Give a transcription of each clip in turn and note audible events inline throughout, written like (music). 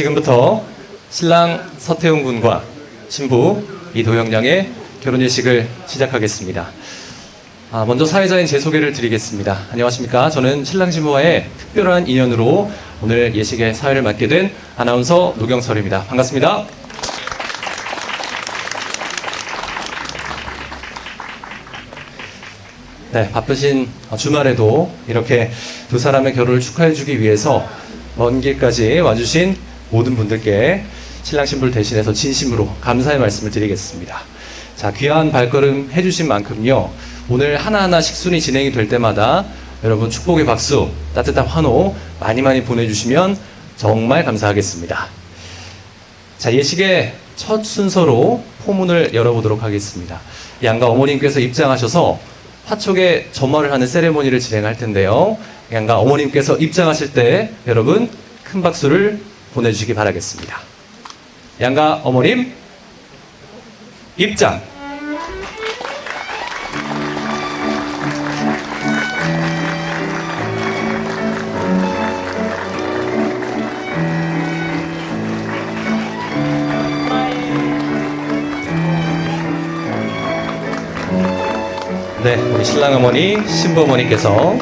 지금부터 신랑 서태웅 군과 신부 이도영 양의 결혼 예식을 시작하겠습니다. 아, 먼저 사회자인 제 소개를 드리겠습니다. 안녕하십니까. 저는 신랑 신부와의 특별한 인연으로 오늘 예식의 사회를 맡게 된 아나운서 노경설입니다. 반갑습니다. 네, 바쁘신 주말에도 이렇게 두 사람의 결혼을 축하해주기 위해서 먼 길까지 와주신 모든 분들께 신랑 신부를 대신해서 진심으로 감사의 말씀을 드리겠습니다. 자, 귀한 발걸음 해주신 만큼요. 오늘 하나하나 식순이 진행이 될 때마다 여러분 축복의 박수, 따뜻한 환호 많이 많이 보내주시면 정말 감사하겠습니다. 자, 예식의 첫 순서로 포문을 열어보도록 하겠습니다. 양가 어머님께서 입장하셔서 화촉에 점화를 하는 세레모니를 진행할 텐데요. 양가 어머님께서 입장하실 때 여러분 큰 박수를 보내주시기 바라겠습니다. 양가 어머님 입장. 네, 우리 신랑 어머니, 신부 어머니께서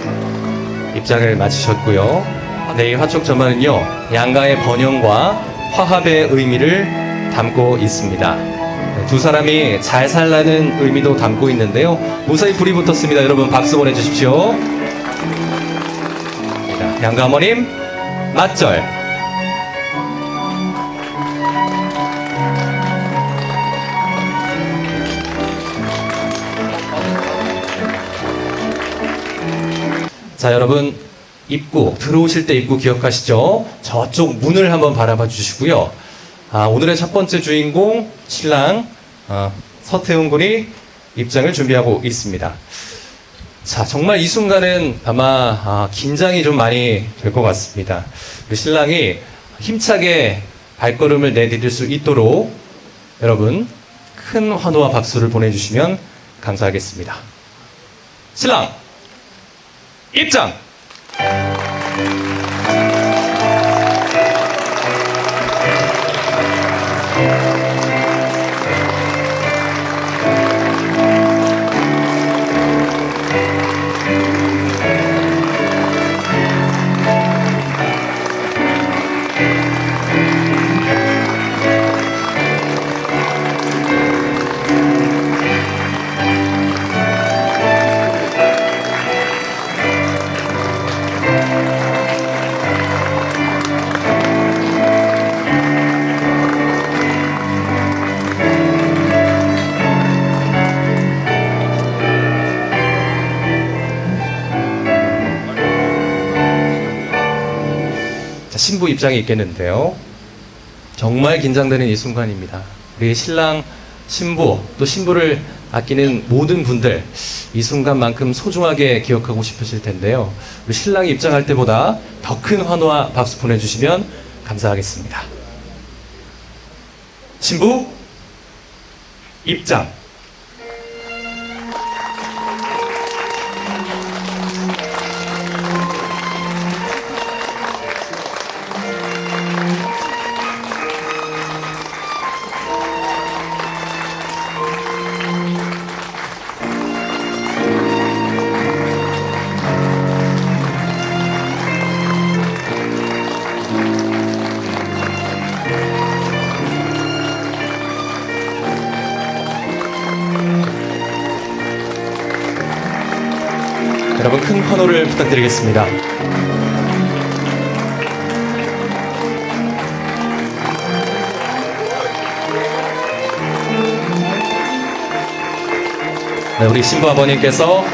입장을 마치셨고요. 네, 이 화촉 점화는요, 양가의 번영과 화합의 의미를 담고 있습니다. 네, 두 사람이 잘 살라는 의미도 담고 있는데요. 무사히 불이 붙었습니다. 여러분 박수 보내주십시오. 자, 양가 어머님, 맞절. 자, 여러분 입구 들어오실 때 입구 기억하시죠? 저쪽 문을 한번 바라봐 주시고요. 아, 오늘의 첫 번째 주인공 신랑 어, 서태웅 군이 입장을 준비하고 있습니다. 자, 정말 이 순간은 아마 아, 긴장이 좀 많이 될 것 같습니다. 우리 신랑이 힘차게 발걸음을 내디딜 수 있도록 여러분 큰 환호와 박수를 보내주시면 감사하겠습니다. 신랑 입장! 신부 입장이 있겠는데요. 정말 긴장되는 이 순간입니다. 우리 신랑, 신부, 또 신부를 아끼는 모든 분들, 이 순간만큼 소중하게 기억하고 싶으실 텐데요. 우리 신랑이 입장할 때보다 더 큰 환호와 박수 보내주시면 감사하겠습니다. 신부, 입장. 큰 환호를 부탁드리겠습니다. 네, 우리 신부 아버님께서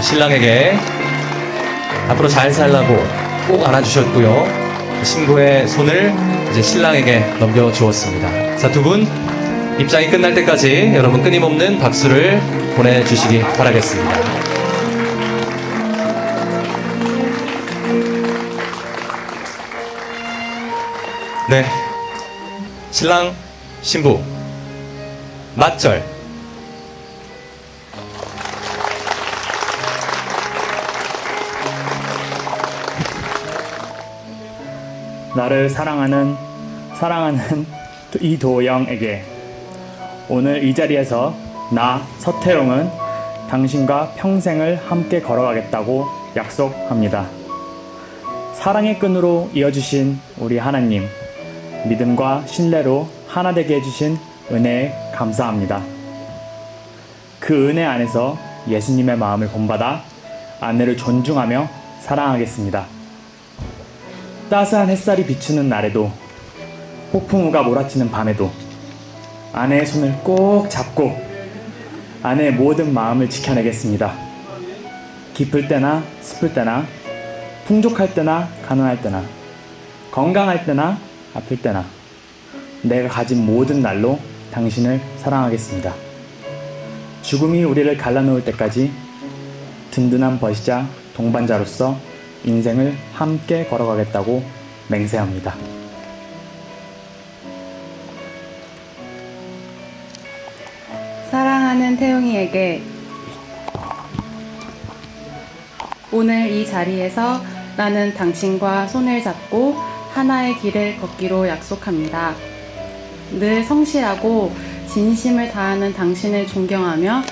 신랑에게 앞으로 잘 살라고 꼭 안아주셨고요. 신부의 손을 이제 신랑에게 넘겨주었습니다. 자, 두 분 입장이 끝날 때까지 여러분 끊임없는 박수를 보내주시기 바라겠습니다. 네. 신랑, 신부. 맞절. 나를 사랑하는 사랑하는 이도영에게 오늘 이 자리에서 나 서태용은 당신과 평생을 함께 걸어가겠다고 약속합니다. 사랑의 끈으로 이어주신 우리 하나님, 믿음과 신뢰로 하나 되게 해주신 은혜에 감사합니다. 그 은혜 안에서 예수님의 마음을 본받아 아내를 존중하며 사랑하겠습니다. 따스한 햇살이 비추는 날에도 폭풍우가 몰아치는 밤에도 아내의 손을 꼭 잡고 아내의 모든 마음을 지켜내겠습니다. 기쁠 때나 슬플 때나 풍족할 때나 가난할 때나 건강할 때나 아플 때나 내가 가진 모든 날로 당신을 사랑하겠습니다. 죽음이 우리를 갈라놓을 때까지 든든한 버시자 동반자로서 인생을 함께 걸어가겠다고 맹세합니다. 사랑하는 태용이에게 오늘 이 자리에서 나는 당신과 손을 잡고 하나의 길을 걷기로 약속합니다. 늘 성실하고 진심을 다하는 당신을 존경하며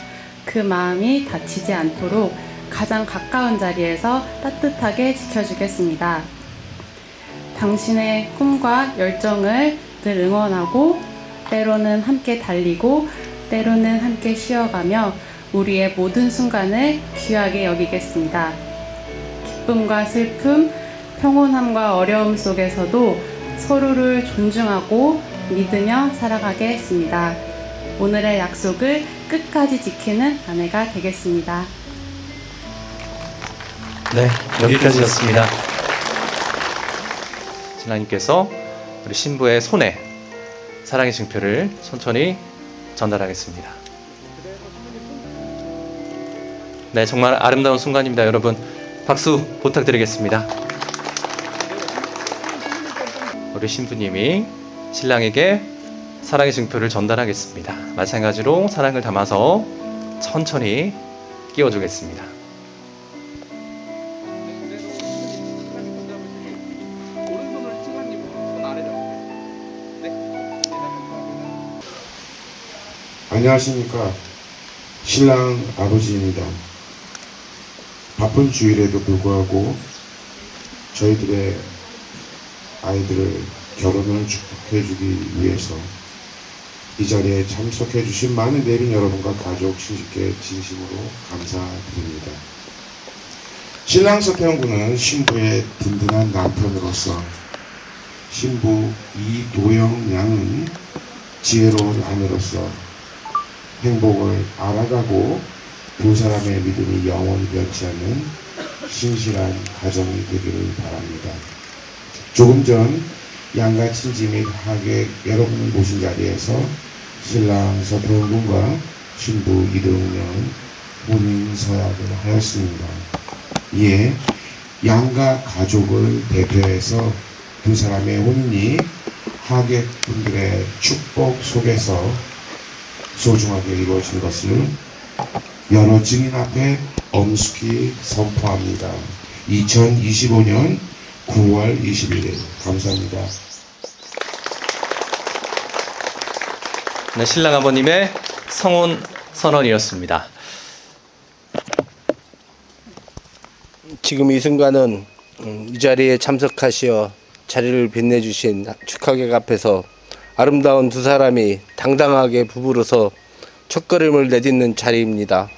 그 마음이 다치지 않도록 가장 가까운 자리에서 따뜻하게 지켜주겠습니다. 당신의 꿈과 열정을 늘 응원하고 때로는 함께 달리고 때로는 함께 쉬어가며 우리의 모든 순간을 귀하게 여기겠습니다. 기쁨과 슬픔, 평온함과 어려움 속에서도 서로를 존중하고 믿으며 살아가겠습니다. 오늘의 약속을 끝까지 지키는 아내가 되겠습니다. 네, 여기까지였습니다. 신랑님께서 우리 신부의 손에 사랑의 증표를 천천히 전달하겠습니다. 네, 정말 아름다운 순간입니다, 여러분. 박수 부탁드리겠습니다. 우리 신부님이 신랑에게 사랑의 증표를 전달하겠습니다. 마찬가지로 사랑을 담아서 천천히 끼워주겠습니다. 안녕하십니까. 신랑 아버지입니다. 바쁜 주일에도 불구하고 저희들의 아이들을 결혼을 축복해 주기 위해서 이 자리에 참석해 주신 많은 내빈 여러분과 가족 신식께 진심으로 감사드립니다. 신랑 군은 신부의 든든한 남편으로서 신부 이도영 양은 지혜로운 아내로서 행복을 알아가고 두 사람의 믿음이 영원히 변치 않는 신실한 가정이 되기를 바랍니다. 조금 전 양가 친지 및 하객 여러분을 모신 자리에서 신랑 서태훈 군과 신부 이동현 혼인 서약을 하였습니다. 이에 양가 가족을 대표해서 두 사람의 혼인이 하객분들의 축복 속에서 소중하게 이루어진 것을 여러 증인 앞에 엄숙히 선포합니다. 2025년 9월 21일 감사합니다. 네, 신랑 아버님의 성혼 선언이었습니다. 지금 이 순간은 음, 이 자리에 참석하시어 자리를 빛내주신 축하객 앞에서 아름다운 두 사람이 당당하게 부부로서 첫걸음을 내딛는 자리입니다.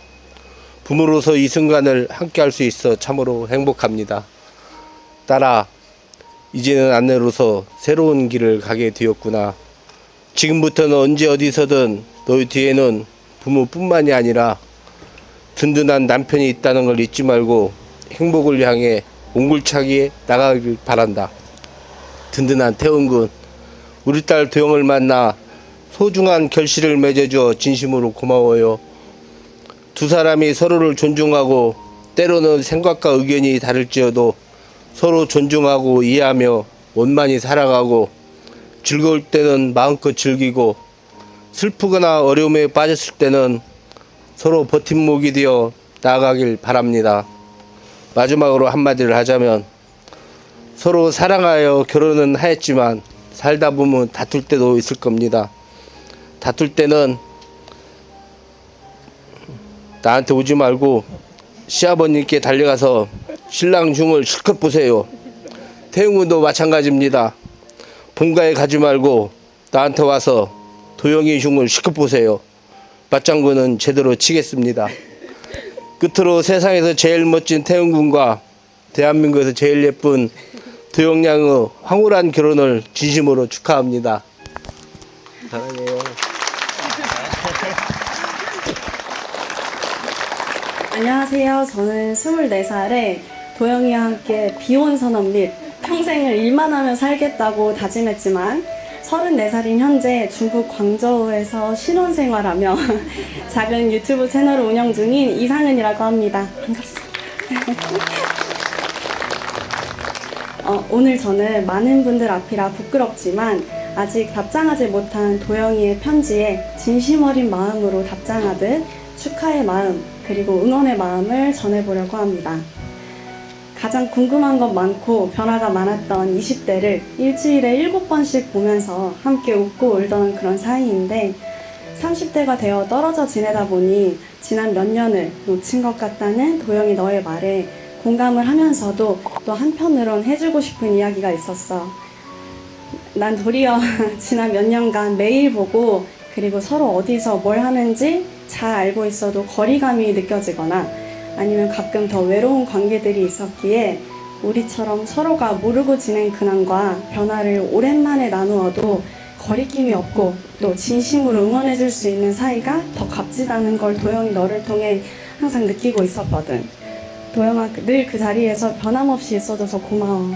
부모로서 이 순간을 함께 할 수 있어 참으로 행복합니다. 딸아, 이제는 아내로서 새로운 길을 가게 되었구나. 지금부터는 언제 어디서든 너희 뒤에는 부모뿐만이 아니라 든든한 남편이 있다는 걸 잊지 말고 행복을 향해 옹굴차게 나가길 바란다. 든든한 태훈군, 우리 딸 도영을 만나 소중한 결실을 맺어줘 진심으로 고마워요. 두 사람이 서로를 존중하고 때로는 생각과 의견이 다를지어도 서로 존중하고 이해하며 원만히 살아가고 즐거울 때는 마음껏 즐기고 슬프거나 어려움에 빠졌을 때는 서로 버팀목이 되어 나아가길 바랍니다. 마지막으로 한마디를 하자면 서로 사랑하여 결혼은 하였지만 살다 보면 다툴 때도 있을 겁니다. 다툴 때는 나한테 오지 말고 시아버님께 달려가서 신랑 흉을 실컷 보세요. 태웅군도 마찬가지입니다. 본가에 가지 말고 나한테 와서 도영이 흉을 실컷 보세요. 맞장구는 제대로 치겠습니다. 끝으로 세상에서 제일 멋진 태웅군과 대한민국에서 제일 예쁜 도영양의 황홀한 결혼을 진심으로 축하합니다. 사랑해요. 안녕하세요. 저는 24살에 도영이와 함께 비혼 선언 및 평생을 일만 하며 살겠다고 다짐했지만 34살인 현재 중국 광저우에서 신혼생활하며 (laughs) 작은 유튜브 채널을 운영 중인 이상은이라고 합니다. 반갑습니다. 어, 오늘 저는 많은 분들 앞이라 부끄럽지만 아직 답장하지 못한 도영이의 편지에 진심 어린 마음으로 답장하듯 축하의 마음 그리고 응원의 마음을 전해보려고 합니다. 가장 궁금한 것 많고 변화가 많았던 20대를 일주일에 7번씩 보면서 함께 웃고 울던 그런 사이인데 30대가 되어 떨어져 지내다 보니 지난 몇 년을 놓친 것 같다는 도영이 너의 말에 공감을 하면서도 또 한편으론 해주고 싶은 이야기가 있었어. 난 도리어 (laughs) 지난 몇 년간 매일 보고 그리고 서로 어디서 뭘 하는지 잘 알고 있어도 거리감이 느껴지거나 아니면 가끔 더 외로운 관계들이 있었기에 우리처럼 서로가 모르고 지낸 근황과 변화를 오랜만에 나누어도 거리낌이 없고 또 진심으로 응원해줄 수 있는 사이가 더 값지다는 걸 도영이 너를 통해 항상 느끼고 있었거든. 도영아 늘 그 자리에서 변함없이 있어줘서 고마워.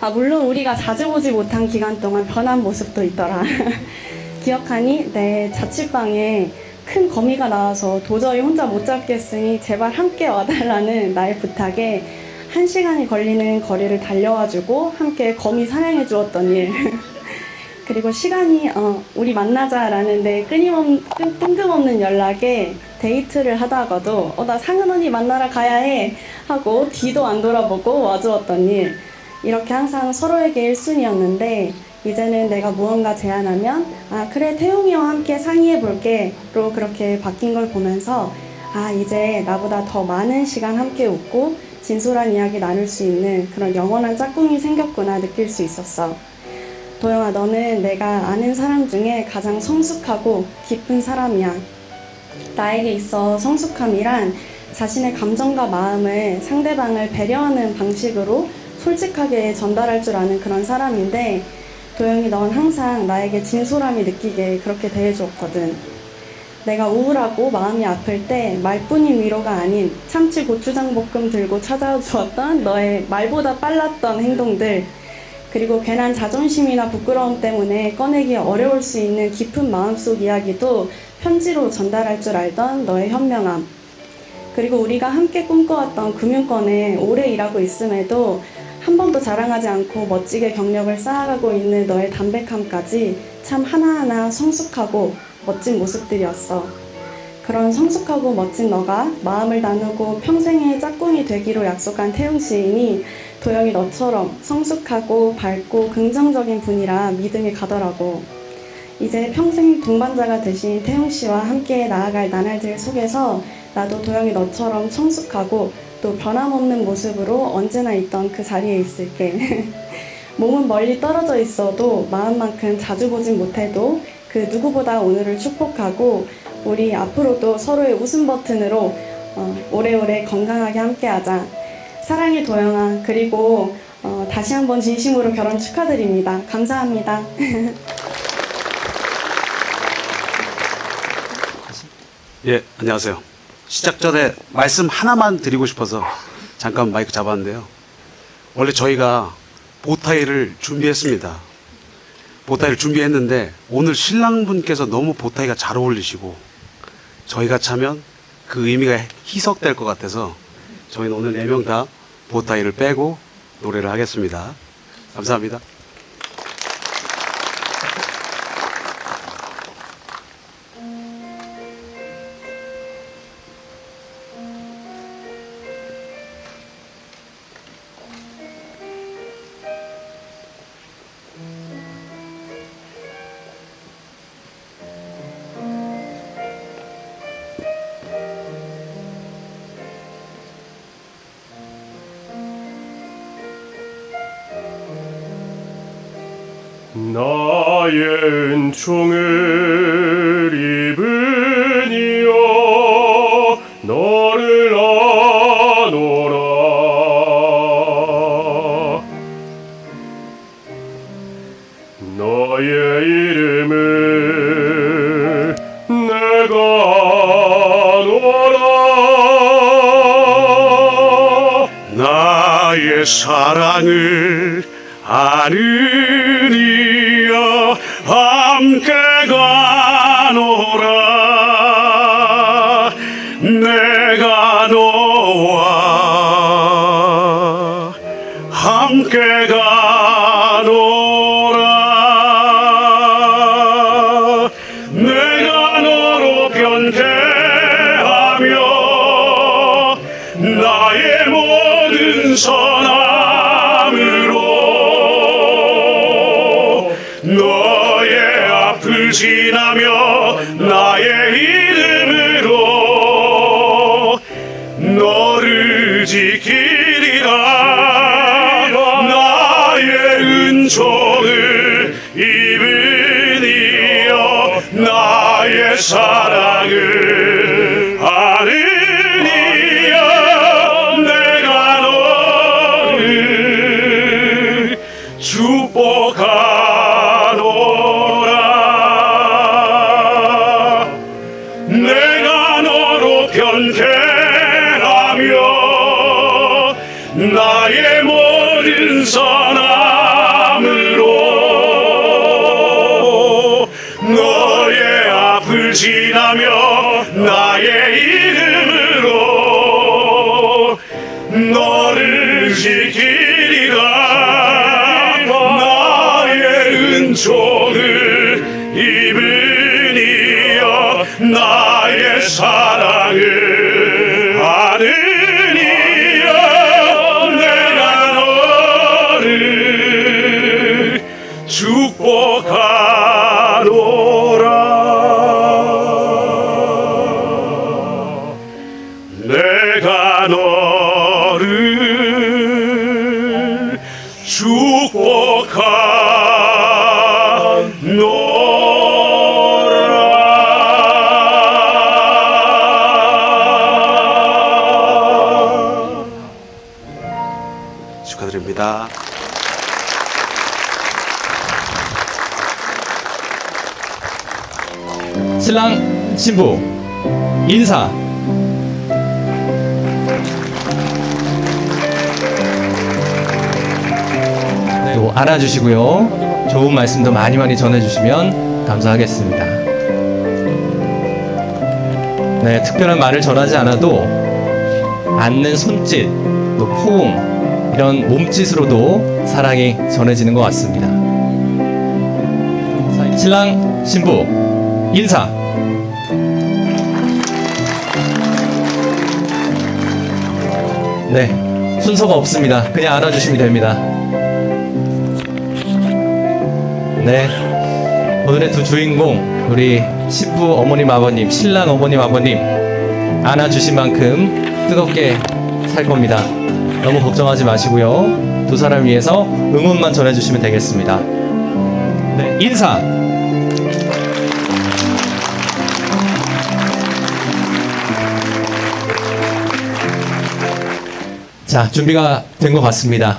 아 물론 우리가 자주 보지 못한 기간 동안 변한 모습도 있더라. (laughs) 기억하니 내 자취방에 큰 거미가 나와서 도저히 혼자 못 잡겠으니 제발 함께 와달라는 나의 부탁에 한 시간이 걸리는 거리를 달려와주고 함께 거미 사냥해 주었던 일. (laughs) 그리고 시간이 어, 우리 만나자라는 내 끊임없 뜬- 뜬금없는 연락에 데이트를 하다가도 어, 나 상은 언니 만나러 가야 해 하고 뒤도 안 돌아보고 와주었던 일. 이렇게 항상 서로에게 1순위였는데 이제는 내가 무언가 제안하면 아 그래 태용이와 함께 상의해 볼게로 그렇게 바뀐 걸 보면서 아 이제 나보다 더 많은 시간 함께 웃고 진솔한 이야기 나눌 수 있는 그런 영원한 짝꿍이 생겼구나 느낄 수 있었어. 도영아 너는 내가 아는 사람 중에 가장 성숙하고 깊은 사람이야. 나에게 있어 성숙함이란 자신의 감정과 마음을 상대방을 배려하는 방식으로 솔직하게 전달할 줄 아는 그런 사람인데 도영이 넌 항상 나에게 진솔함이 느끼게 그렇게 대해줬거든. 내가 우울하고 마음이 아플 때 말뿐인 위로가 아닌 참치 고추장 볶음 들고 찾아와 주었던 너의 말보다 빨랐던 행동들 그리고 괜한 자존심이나 부끄러움 때문에 꺼내기 어려울 수 있는 깊은 마음속 이야기도 편지로 전달할 줄 알던 너의 현명함 그리고 우리가 함께 꿈꿔왔던 금융권에 오래 일하고 있음에도 한 번도 자랑하지 않고 멋지게 경력을 쌓아가고 있는 너의 담백함까지 참 하나하나 성숙하고 멋진 모습들이었어. 그런 성숙하고 멋진 너가 마음을 나누고 평생의 짝꿍이 되기로 약속한 태용 시인이 도영이 너처럼 성숙하고 밝고 긍정적인 분이라 믿음이 가더라고. 이제 평생 동반자가 되신 태용 씨와 함께 나아갈 나날들 속에서 나도 도영이 너처럼 성숙하고 또 변함없는 모습으로 언제나 있던 그 자리에 있을게. (laughs) 몸은 멀리 떨어져 있어도 마음만큼 자주 보진 못해도 그 누구보다 오늘을 축복하고 우리 앞으로도 서로의 웃음 버튼으로 어, 오래오래 건강하게 함께하자. 사랑의 도영아 그리고 어, 다시 한번 진심으로 결혼 축하드립니다. 감사합니다. 예, 안녕하세요. 시작 전에 말씀 하나만 드리고 싶어서 잠깐 마이크 잡았는데요. 원래 저희가 보타이를 준비했습니다. 보타이를 준비했는데 오늘 신랑분께서 너무 보타이가 잘 어울리시고 저희가 차면 그 의미가 희석될 것 같아서 저희는 오늘 네 명 다 보타이를 빼고 노래를 하겠습니다. 감사합니다. 나의 은총을 입으니여 너를 아노라. 너의 이름을 내가 아노라. 나의 사랑을 함 지키리라. 나의 은총을 입으니여 나의 사랑을 은총을 입으니여 나의 사랑을 신랑 신부 인사. 네, 또 안아주시고요. 좋은 말씀도 많이 많이 전해주시면 감사하겠습니다. 네, 특별한 말을 전하지 않아도 앉는 손짓, 또 포옹 이런 몸짓으로도 사랑이 전해지는 것 같습니다. 신랑 신부 인사. 네, 순서가 없습니다. 그냥 안아주시면 됩니다. 네, 오늘의 두 주인공 우리 신부 어머님 아버님, 신랑 어머님 아버님 안아주신 만큼 뜨겁게 살 겁니다. 너무 걱정하지 마시고요. 두 사람 위해서 응원만 전해주시면 되겠습니다. 네, 인사. 자, 준비가 된 것 같습니다.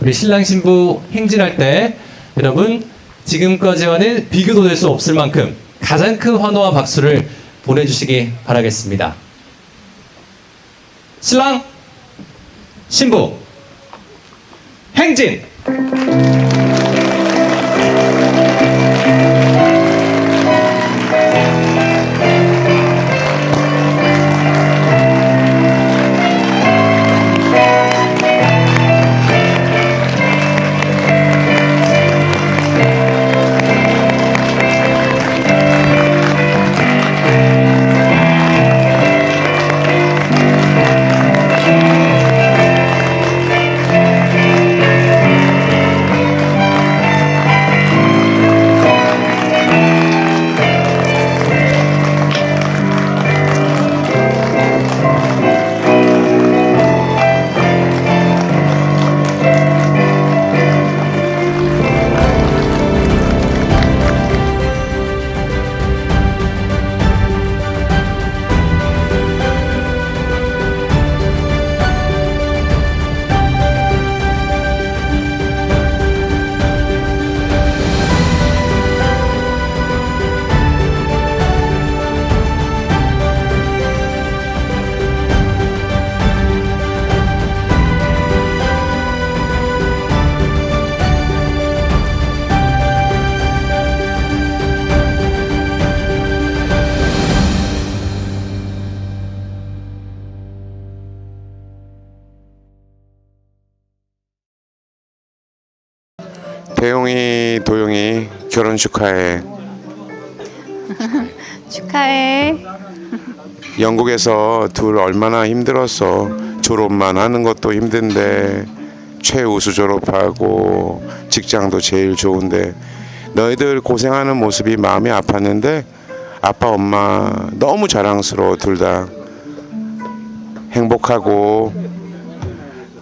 우리 신랑 신부 행진할 때 여러분 지금까지와는 비교도 될 수 없을 만큼 가장 큰 환호와 박수를 보내주시기 바라겠습니다. 신랑 신부 행진 결혼 축하해. (laughs) 축하해. 영국에서 둘 얼마나 힘들었어. 졸업만 하는 것도 힘든데 최우수 졸업하고 직장도 제일 좋은데 너희들 고생하는 모습이 마음이 아팠는데 아빠 엄마 너무 자랑스러워 둘 다 행복하고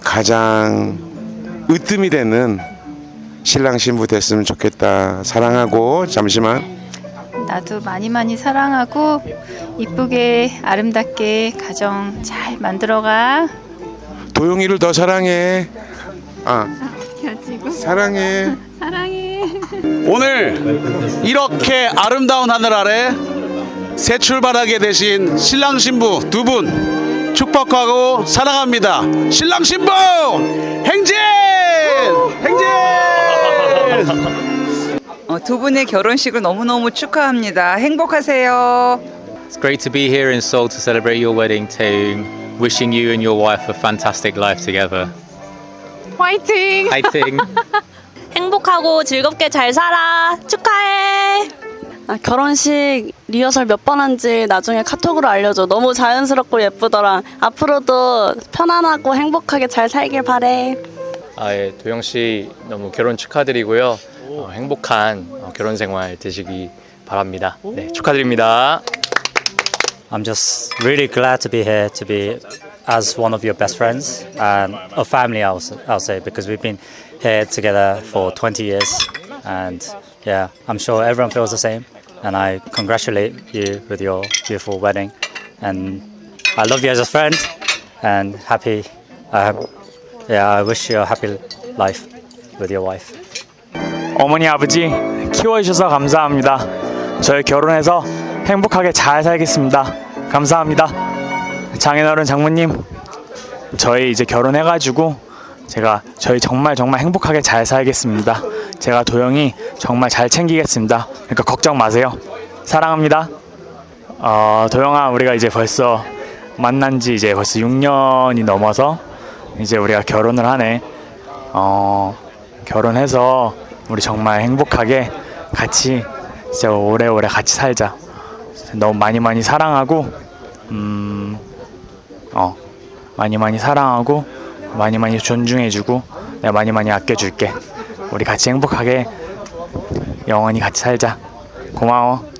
가장 으뜸이 되는 신랑 신부 됐으면 좋겠다 사랑하고 잠시만 나도 많이 많이 사랑하고 이쁘게 아름답게 가정 잘 만들어가. 도영이를 더 사랑해 아 사랑해 사랑해. 오늘 이렇게 아름다운 하늘 아래 새 출발하게 되신 신랑 신부 두 분 축복하고 사랑합니다. 신랑 신부 행진! 행진! 어, 두 분의 결혼식을 너무너무 축하합니다. 행복하세요. It's great to be here in Seoul to celebrate your wedding too. Wishing you and your wife a fantastic life together. 화이팅! Fighting. 행복하고 즐겁게 잘 살아. 축하해. 아, 결혼식 리허설 몇 번 한지 나중에 카톡으로 알려줘. 너무 자연스럽고 예쁘더라. 앞으로도 편안하고 행복하게 잘 살길 바래. 아, 예, 도영 씨 너무 결혼 축하드리고요. 어, 행복한 어, 결혼 생활 되시기 바랍니다. 네, 축하드립니다. I'm just really glad to be here to be as one of your best friends and a family I'll, s- I'll say because we've been here together for 20 years and yeah I'm sure everyone feels the same and I congratulate you with your beautiful wedding and I love you as a friend and happy um, yeah I wish you a happy life with your wife 어머니 아버지 키워주셔서 감사합니다 저희 결혼해서 행복하게 잘 살겠습니다. 감사합니다. 장인어른 장모님, 저희 이제 결혼해가지고 제가 저희 정말 정말 행복하게 잘 살겠습니다. 제가 도영이 정말 잘 챙기겠습니다. 그러니까 걱정 마세요. 사랑합니다. 어, 도영아, 우리가 이제 벌써 만난 지 이제 벌써 6년이 넘어서 이제 우리가 결혼을 하네. 어, 결혼해서 우리 정말 행복하게 같이 진짜 오래오래 같이 살자. 너무 많이 많이 사랑하고, 음, 어, 많이 많이 사랑하고, 많이 많이 존중해주고, 내가 많이 많이 아껴줄게. 우리 같이 행복하게 영원히 같이 살자. 고마워.